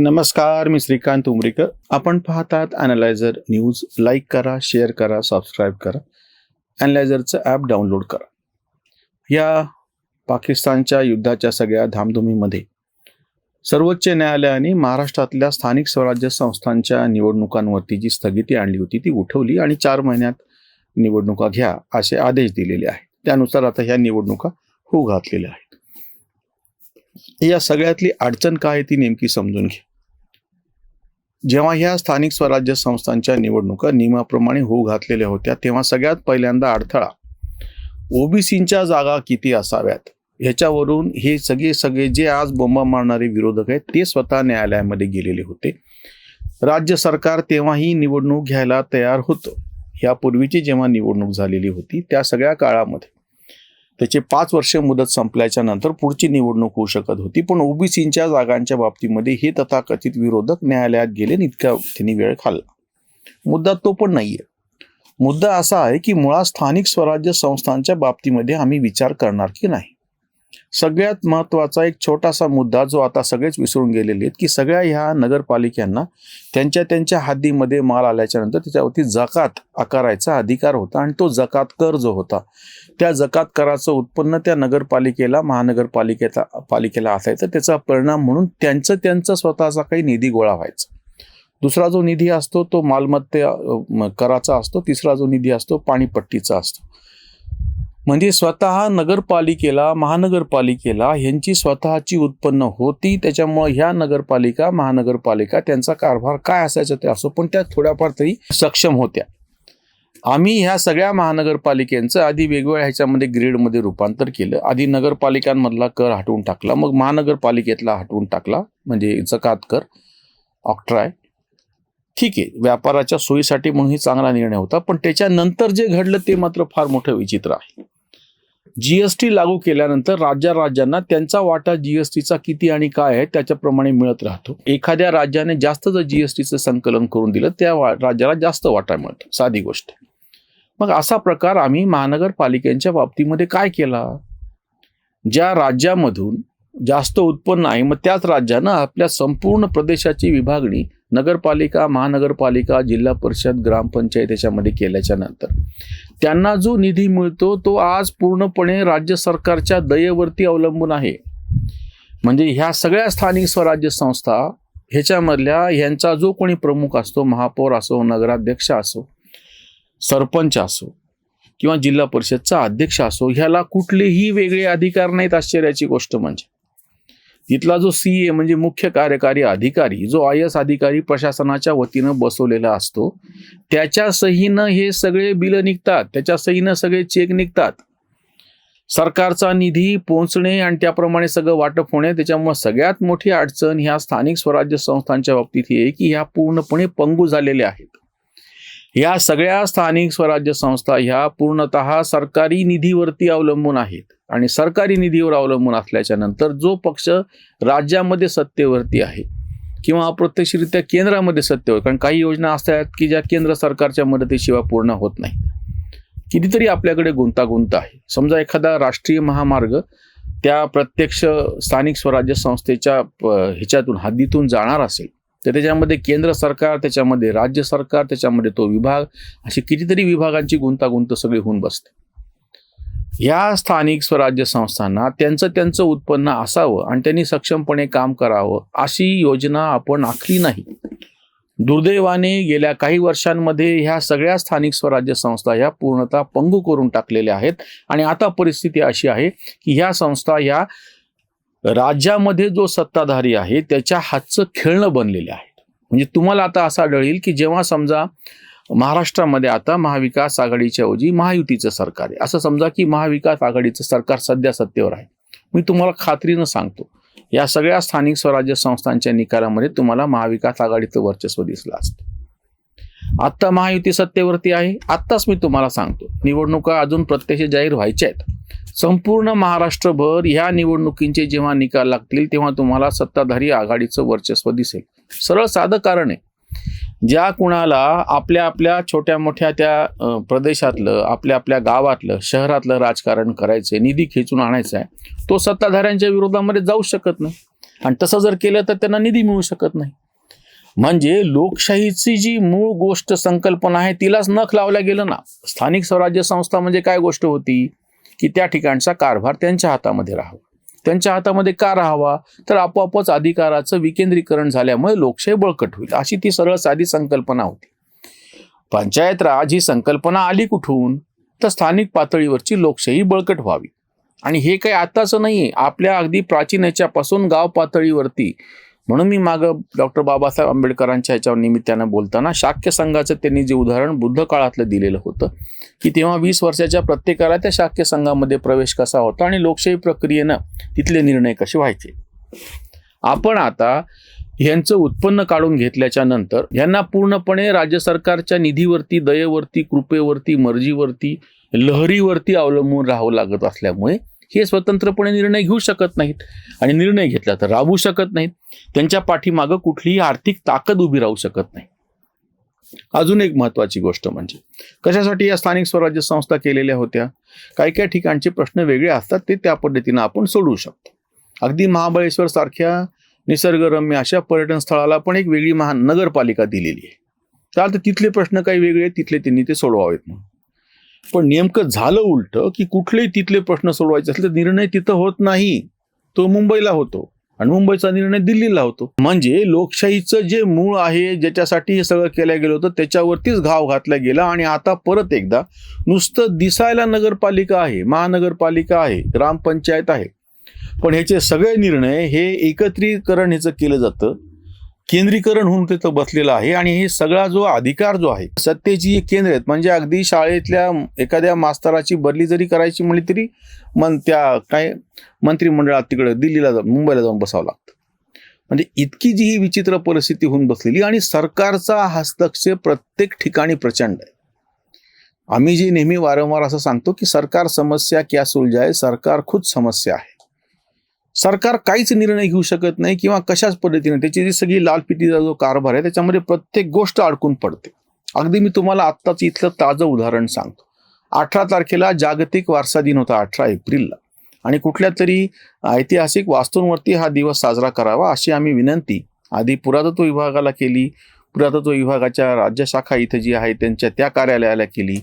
नमस्कार मी श्रीकांत उमरीकर. आपण पाहतात अनालायझर न्यूज लाईक करा शेअर करा सबस्क्राईब करा. अनालायझरचं ॲप डाउनलोड करा. या पाकिस्तानच्या युद्धाच्या सगळ्या धामधुमीमध्ये सर्वोच्च न्यायालयाने महाराष्ट्रातल्या स्थानिक स्वराज्य संस्थांच्या निवडणुकांवरती जी स्थगिती आणली होती ती उठवली आणि चार महिन्यात निवडणुका घ्या असे आदेश दिलेले आहेत. त्यानुसार आता ह्या निवडणुका होऊ घातलेल्या आहेत. या सगळ्यातली अडचण काय आहे ती नेमकी समजून घ्या. जेव्हा ह्या स्थानिक स्वराज्य संस्थांच्या निवडणुका नियमाप्रमाणे होऊ घातलेल्या होत्या तेव्हा सगळ्यात पहिल्यांदा अडथळा ओबीसींच्या जागा किती असाव्यात? ह्याच्यावरून हे सगळे सगळे जे आज बोंबा मारणारे विरोधक आहेत ते स्वतः न्यायालयामध्ये गेलेले होते. राज्य सरकार तेव्हाही निवडणूक घ्यायला तयार होतं. यापूर्वीची जेव्हा निवडणूक झालेली होती त्या सगळ्या काळामध्ये. त्याचे पाच वर्ष मुदत संपल्याच्या नंतर पुढची निवडणूक होऊ शकत होती. पण ओबीसींच्या जागांच्या बाबतीमध्ये हे तथाकथित विरोधक न्यायालयात गेले इतका त्यांनी वेळ खाल्ला. मुद्दा तो पण नाहीये. मुद्दा असा आहे की मुळात स्थानिक स्वराज्य संस्थांच्या बाबतीमध्ये आम्ही विचार करणार की नाही? सगळ्यात महत्त्वाचा एक छोटासा मुद्दा जो आता सगळेच विसरून गेलेले आहेत की सगळ्या ह्या नगरपालिकांना त्यांच्या त्यांच्या हद्दीमध्ये माल आल्याच्यानंतर त्याच्यावरती जकात आकारायचा अधिकार होता आणि तो जकात कर जो होता त्या जकात कराचं उत्पन्न त्या नगरपालिकेला महानगरपालिकेचा पालिकेला असायचं. त्याचा परिणाम म्हणून त्यांचं त्यांचं स्वतःचा काही निधी गोळा व्हायचा. दुसरा जो निधी असतो तो मालमत्ते कराचा असतो. तिसरा जो निधी असतो पाणीपट्टीचा असतो. म्हणजे स्वतः नगरपालिकेला महानगरपालिकेला ह्यांची स्वतःची उत्पन्न होती. त्याच्यामुळे ह्या नगरपालिका महानगरपालिका त्यांचा कारभार काय असायचा ते असो पण त्या थोड्याफार तरी सक्षम होत्या. आम्ही ह्या सगळ्या महानगरपालिकेचं आधी वेगवेगळ्या ह्याच्यामध्ये ग्रेडमध्ये रूपांतर केलं. आधी नगरपालिकांमधला कर हटवून टाकला मग महानगरपालिकेतला हटवून टाकला म्हणजे जकात कर ऑक्ट्राय. ठीक आहे व्यापाराच्या सोयीसाठी म्हणून ही चांगला निर्णय होता पण त्याच्यानंतर जे घडलं ते मात्र फार मोठं विचित्र आहे. जीएसटी लागू केल्यानंतर राज्या राज्यांना त्यांचा वाटा जीएसटीचा किती आणि काय आहे त्याच्याप्रमाणे मिळत राहतो. एखाद्या राज्याने जास्त जर जीएसटीचं संकलन करून दिलं त्या राज्याला जास्त वाटा मिळतो. साधी गोष्ट. मग असा प्रकार आम्ही महानगरपालिकांच्या बाबतीमध्ये काय केला? ज्या राज्यामधून जास्त उत्पन्न आहे मग त्याच राज्यानं आपल्या संपूर्ण प्रदेशाची विभागणी नगरपालिका महानगरपालिका जिल्हा परिषद ग्रामपंचायत याच्यामध्ये केल्याच्यानंतर. त्यांना जो निधी मिळतो तो आज पूर्णपणे राज्य सरकारच्या दयेवरती अवलंबून आहे. म्हणजे ह्या सगळ्या स्थानिक स्वराज्य संस्था ह्याच्यामधल्या ह्यांचा जो कोणी प्रमुख असतो महापौर असो नगराध्यक्ष असो सरपंच असो किंवा जिल्हा परिषदचा अध्यक्ष असो ह्याला कुठलेही वेगळे अधिकार नाहीत आश्चर्याची गोष्ट म्हणजे. तिथला जो सी ए म्हणजे मुख्य कार्यकारी अधिकारी जो आय एस अधिकारी प्रशासनाच्या वतीनं बसवलेला असतो त्याच्या सहीनं हे सगळे बिलं निघतात त्याच्या सहीनं सगळे चेक निघतात. सरकारचा निधी पोहोचणे आणि त्याप्रमाणे सगळं वाटप होणे त्याच्यामुळे सगळ्यात मोठी अडचण ह्या स्थानिक स्वराज्य संस्थांच्या बाबतीत ही आहे की ह्या पूर्णपणे पंगू झालेल्या आहेत. या सगळ्या स्थानिक स्वराज्य संस्था ह्या पूर्णतः सरकारी निधीवरती अवलंबून आहेत. आणि सरकारी निधीवर अवलंबून असल्याच्या नंतर जो पक्ष राज्यामध्ये सत्तेवरती आहे किंवा अप्रत्यक्षरित्या केंद्रामध्ये सत्तेवर कारण काही योजना असतात की ज्या केंद्र सरकारच्या मदतीशिवाय पूर्ण होत नाही. कितीतरी आपल्याकडे गुंतागुंत आहे. समजा एखादा राष्ट्रीय महामार्ग त्या प्रत्यक्ष स्थानिक स्वराज्य संस्थेच्या प- ह्याच्यातून हद्दीतून जाणार असेल तर त्याच्यामध्ये केंद्र सरकार त्याच्यामध्ये राज्य सरकार त्याच्यामध्ये तो विभाग अशी कितीतरी विभागांची गुंतागुंत सगळी होऊन बसते. या स्थानिक स्वराज्य संस्थांना त्यांचं त्यांचं उत्पन्न असावं आणि त्यांनी सक्षमपणे काम करावं अशी योजना आपण आखली नाही. दुर्दैवाने गेल्या काही वर्षांमध्ये ह्या सगळ्या स्थानिक स्वराज्य संस्था ह्या पूर्णतः पंगू करून टाकलेल्या आहेत आणि आता परिस्थिती अशी आहे की ह्या संस्था ह्या राज्यामध्ये जो सत्ताधारी आहे त्याच्या हातचं खेळणं बनलेले आहेत. म्हणजे तुम्हाला आता असं आढळेल की जेव्हा समजा महाराष्ट्रामध्ये आता महाविकास आघाडीच्या ऐवजी महायुतीचं सरकार आहे. असं समजा की महाविकास आघाडीचं सरकार सध्या सत्तेवर आहे. मी तुम्हाला खात्रीनं सांगतो. या सगळ्या स्थानिक स्वराज्य संस्थांच्या निकालामध्ये तुम्हाला महाविकास आघाडीचं वर्चस्व दिसलं असतं. आत्ता महायुती सत्तेवरती आहे. आत्ताच मी तुम्हाला सांगतो. निवडणुका अजून प्रत्यक्ष जाहीर व्हायच्या आहेत. संपूर्ण महाराष्ट्रभर ह्या निवडणुकींचे जेव्हा निकाल लागतील तेव्हा तुम्हाला सत्ताधारी आघाडीचं वर्चस्व दिसेल. सरळ साधं कारण आहे. ज्या कुणाला आपल्या आपल्या छोट्या मोठ्या त्या प्रदेशातलं आपल्या आपल्या गावातलं शहरातलं राजकारण करायचं निधी खेचून आणायचा आहे तो सत्ताधाऱ्यांच्या विरोधामध्ये जाऊ शकत नाही. आणि तसं जर केलं तर त्यांना निधी मिळू शकत नाही. म्हणजे लोकशाहीची जी मूळ गोष्ट संकल्पना आहे तिलाच नख लावल्या गेलं ना. स्थानिक स्वराज्य संस्था म्हणजे काय गोष्ट होती? की त्या ठिकाणचा कारभार त्यांच्या हातामध्ये राहावा. त्यांच्या हातामध्ये का राहावा? तर आपोआपच अधिकाराचं विकेंद्रीकरण झाल्यामुळे लोकशाही बळकट होईल अशी ती सरळ साधी संकल्पना होती. पंचायत राज ही संकल्पना आली कुठून? तर स्थानिक पातळीवरची लोकशाही बळकट व्हावी. आणि हे काही आताचं नाही आहे आपल्या अगदी प्राचीन याच्यापासून गाव पातळीवरती म्हणून मी मागं डॉक्टर बाबासाहेब आंबेडकरांच्या ह्याच्यावर निमित्तानं बोलताना शाक्य संघाचं त्यांनी जे उदाहरण बुद्ध काळातलं दिलेलं होतं की तेव्हा वीस वर्षाच्या प्रत्येकाला त्या शाक्य संघामध्ये प्रवेश कसा होता आणि लोकशाही प्रक्रियेनं तिथले निर्णय कसे व्हायचे? आपण आता यांचं उत्पन्न काढून घेतल्याच्या नंतर यांना पूर्णपणे राज्य सरकारच्या निधीवरती दयेवरती कृपेवरती मर्जीवरती लहरीवरती अवलंबून राहावं लागत असल्यामुळे हे स्वतंत्रपणे निर्णय घेऊ शकत नाहीत. आणि निर्णय घेतला तर राबवू शकत नाहीत. त्यांच्या पाठीमागं कुठलीही आर्थिक ताकद उभी राहू शकत नाही. अजून एक महत्वाची गोष्ट म्हणजे कशासाठी या स्थानिक स्वराज्य संस्था केलेल्या होत्या? काही काही ठिकाणचे प्रश्न वेगळे असतात ते त्या पद्धतीनं आपण सोडवू शकतो. अगदी महाबळेश्वर सारख्या निसर्गरम्य अशा पर्यटन स्थळाला पण एक वेगळी महान नगरपालिका दिलेली आहे. तर तिथले प्रश्न काही वेगळे आहेत तिथले त्यांनी ते सोडवावेत म्हणून. पण नेमकं झालं उलटं की कुठलेही तिथले प्रश्न सोडवायचे असले तर निर्णय तिथं होत नाही. तो मुंबईला होतो आणि मुंबईचा निर्णय दिल्लीला होतो. म्हणजे लोकशाहीचं जे मूळ आहे ज्याच्यासाठी हे सगळं केलं गेलं होतं त्याच्यावरतीच घाव घातला गेला आणि आता परत एकदा नुसतं दिसायला नगरपालिका आहे महानगरपालिका आहे ग्रामपंचायत आहे. पण ह्याचे सगळे निर्णय हे एकत्रीकरण ह्याचं केलं जातं. केंद्रीकरण होऊन तिथं बसलेलं आहे आणि हे सगळा जो अधिकार जो आहे सत्तेची केंद्र आहेत म्हणजे अगदी शाळेतल्या एखाद्या मास्तराची बदली जरी करायची म्हणली तरी मन त्या काय मंत्रिमंडळात तिकडे दिल्लीला जाऊन मुंबईला जाऊन बसावं लागतं. म्हणजे इतकी जी ही विचित्र परिस्थिती होऊन बसलेली आणि सरकारचा हस्तक्षेप प्रत्येक ठिकाणी प्रचंड आहे. आम्ही जे नेहमी वारंवार असं सांगतो की सरकार समस्या क्या सुलझाय सरकार खुद समस्या आहे. सरकार काहीच निर्णय घेऊ शकत नाही किंवा कशाच पद्धतीने. त्याची जी सगळी लालपिटीचा जो कारभार आहे त्याच्यामध्ये प्रत्येक गोष्ट अडकून पडते. अगदी मी तुम्हाला आत्ताच इथलं ताजं उदाहरण सांगतो. अठरा तारखेला जागतिक वारसा दिन होता अठरा एप्रिलला. आणि कुठल्या तरी ऐतिहासिक वास्तूंवरती हा दिवस साजरा करावा अशी आम्ही विनंती. आधी पुरातत्व विभागाला केली. पुरातत्व विभागाच्या राज्य शाखा इथं जी आहे त्यांच्या त्या कार्यालयाला केली.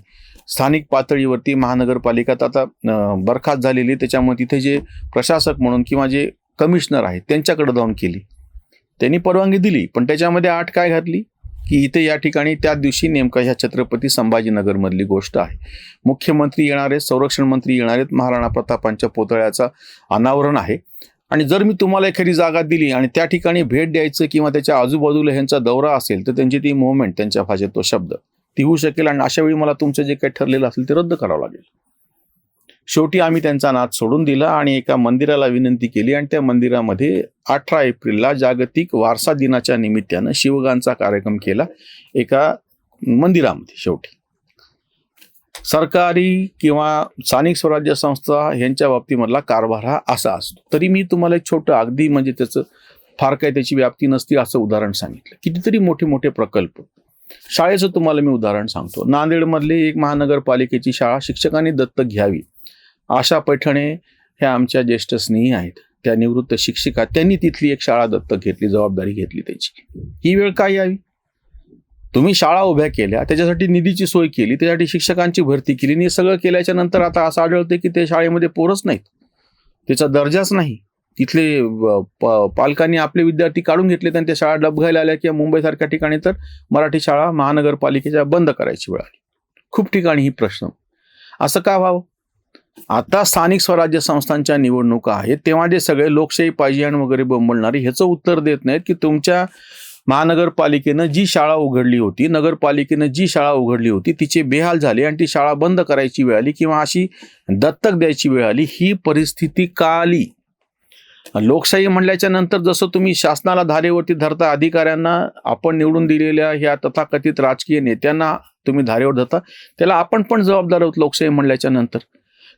स्थानिक पातळीवरती महानगरपालिकात आता बरखास्त झालेली त्याच्यामुळे तिथे जे प्रशासक म्हणून किंवा जे कमिशनर आहेत त्यांच्याकडे जाऊन केली. त्यांनी परवानगी दिली पण त्याच्यामध्ये आठ काय घातली? की इथे या ठिकाणी त्या दिवशी नेमकं ह्या छत्रपती संभाजीनगरमधली गोष्ट आहे. मुख्यमंत्री येणार आहेत संरक्षण मंत्री येणार आहेत महाराणा प्रतापांच्या पुतळ्याचा अनावरण आहे. आणि जर मी तुम्हाला एखादी जागा दिली आणि त्या ठिकाणी भेट द्यायचं किंवा त्याच्या आजूबाजूला ह्यांचा दौरा असेल तर त्यांची ती मुवमेंट त्यांच्या भाषेत तो शब्द. ती होऊ शकेल आणि अशा वेळी मला तुमचं जे काही ठरलेलं असेल ते रद्द करावं लागेल. शेवटी आम्ही त्यांचा नाद सोडून दिला आणि एका मंदिराला विनंती केली आणि त्या मंदिरामध्ये अठरा एप्रिलला जागतिक वारसा दिनाच्या निमित्तानं शिवगांचा कार्यक्रम केला एका मंदिरामध्ये शेवटी. सरकारी किंवा स्थानिक स्वराज्य संस्था यांच्या बाबतीमधला कारभार हा असा असतो. तरी मी तुम्हाला एक छोटं अगदी म्हणजे त्याचं फार काही त्याची व्याप्ती नसती असं उदाहरण सांगितलं. कितीतरी मोठे मोठे प्रकल्प शाळेचं तुम्हाला मी उदाहरण सांगतो. नांदेडमधली एक महानगरपालिकेची शाळा शिक्षकांनी दत्तक घ्यावी. आशा पैठणे ह्या आमच्या ज्येष्ठ स्नेही आहेत. त्या निवृत्त शिक्षिका त्यांनी तिथली एक शाळा दत्तक घेतली जबाबदारी घेतली त्याची. ही वेळ काय यावी? तुम्ही शाळा उभ्या केल्या त्याच्यासाठी निधीची सोय केली त्याच्यासाठी शिक्षकांची भरती केली आणि हे सगळं केल्याच्यानंतर आता असं आढळते की ते शाळेमध्ये पोरच नाहीत. त्याचा दर्जाच नाही. तिथले प- पालकांनी आपले विद्यार्थी काढून घेतले आणि त्या शाळा डबघायला आल्या किंवा मुंबईसारख्या ठिकाणी तर मराठी शाळा महानगरपालिकेच्या बंद करायची वेळ आली. खूप ठिकाणी ही प्रश्न. असं का व्हावं? आता स्थानिक स्वराज्य संस्थांच्या निवडणुका आहेत तेव्हा जे सगळे लोकशाही पाहिजे आणि वगैरे बोंबलणारे ह्याचं उत्तर देत नाहीत की तुमच्या महानगरपालिकेनं जी शाळा उघडली होती नगरपालिकेनं जी शाळा उघडली होती तिचे बेहाल झाले आणि ती शाळा बंद करायची वेळ आली किंवा अशी दत्तक द्यायची वेळ आली ही परिस्थिती का आली? लोकशाही म्हणल्याच्या नंतर जसं तुम्ही शासनाला धारेवरती धरता अधिकाऱ्यांना आपण निवडून दिलेल्या ह्या तथाकथित राजकीय नेत्यांना तुम्ही धारेवर धरता त्याला आपण पण जबाबदार आहोत लोकशाही म्हणल्याच्या नंतर.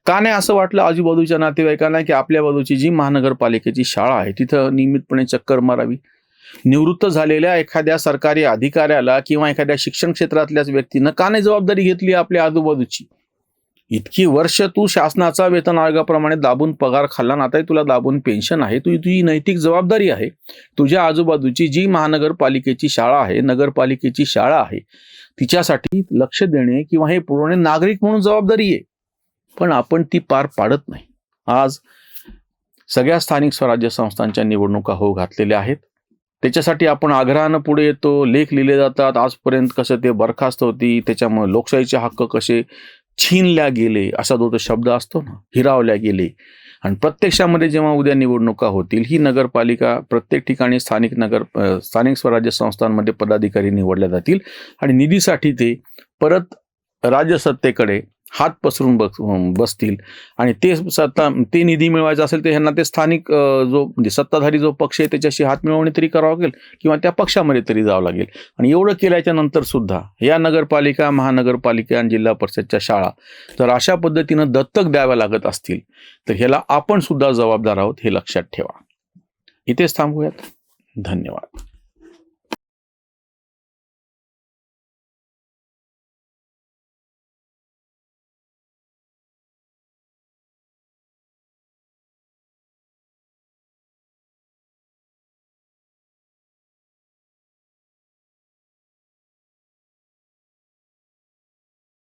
का नाही असं वाटलं आजूबाजूच्या नातेवाईकांना की आपल्या बाजूची जी महानगरपालिकेची शाळा आहे तिथं नियमितपणे चक्कर मारावी? निवृत्त झालेल्या एखाद्या सरकारी अधिकाऱ्याला किंवा एखाद्या शिक्षण क्षेत्रातल्याच व्यक्तीनं का नाही जबाबदारी घेतली आपल्या आजूबाजूची? इतकी वर्ष तू शासनाचा वेतन आयोगाप्रमाणे दाबून पगार खाल्ला ना आता तुला दाबून पेन्शन आहे तुझी तुझी नैतिक जबाबदारी आहे. तुझ्या आजूबाजूची जी महानगरपालिकेची शाळा आहे नगरपालिकेची शाळा आहे तिच्यासाठी लक्ष देणे किंवा हे पुरवणे नागरिक म्हणून जबाबदारी आहे. पण आपण ती पार पाडत नाही. आज सगळ्या स्थानिक स्वराज्य संस्थांच्या निवडणुका होऊ घातलेल्या आहेत. त्याच्यासाठी आपण आग्रहानं पुढे येतो लेख लिहिले जातात आजपर्यंत कसं ते बरखास्त होती त्याच्यामुळे लोकशाहीचे हक्क कसे छीनल्या गेले असा जो तो शब्द असतो ना हिरावल्या गेले. आणि प्रत्यक्षामध्ये जेव्हा उद्या निवडणुका होतील ही नगरपालिका प्रत्येक ठिकाणी स्थानिक नगर स्थानिक स्वराज्य संस्थांमध्ये पदाधिकारी निवडल्या जातील. आणि निधीसाठी ते परत राज्यसत्तेकडे हात पसरून बस बसतील. आणि ते सत्ता ते निधी मिळवायचा असेल तर ह्यांना ते स्थानिक जो म्हणजे सत्ताधारी जो पक्ष आहे त्याच्याशी हात मिळवणी तरी करावं लागेल किंवा त्या पक्षामध्ये तरी जावं लागेल. आणि एवढं केल्याच्यानंतर सुद्धा या नगरपालिका महानगरपालिका आणि जिल्हा परिषदच्या शाळा जर अशा पद्धतीनं दत्तक द्याव्या लागत असतील तर ह्याला आपण सुद्धा जबाबदार आहोत हे लक्षात ठेवा. इथेच थांबूयात. धन्यवाद.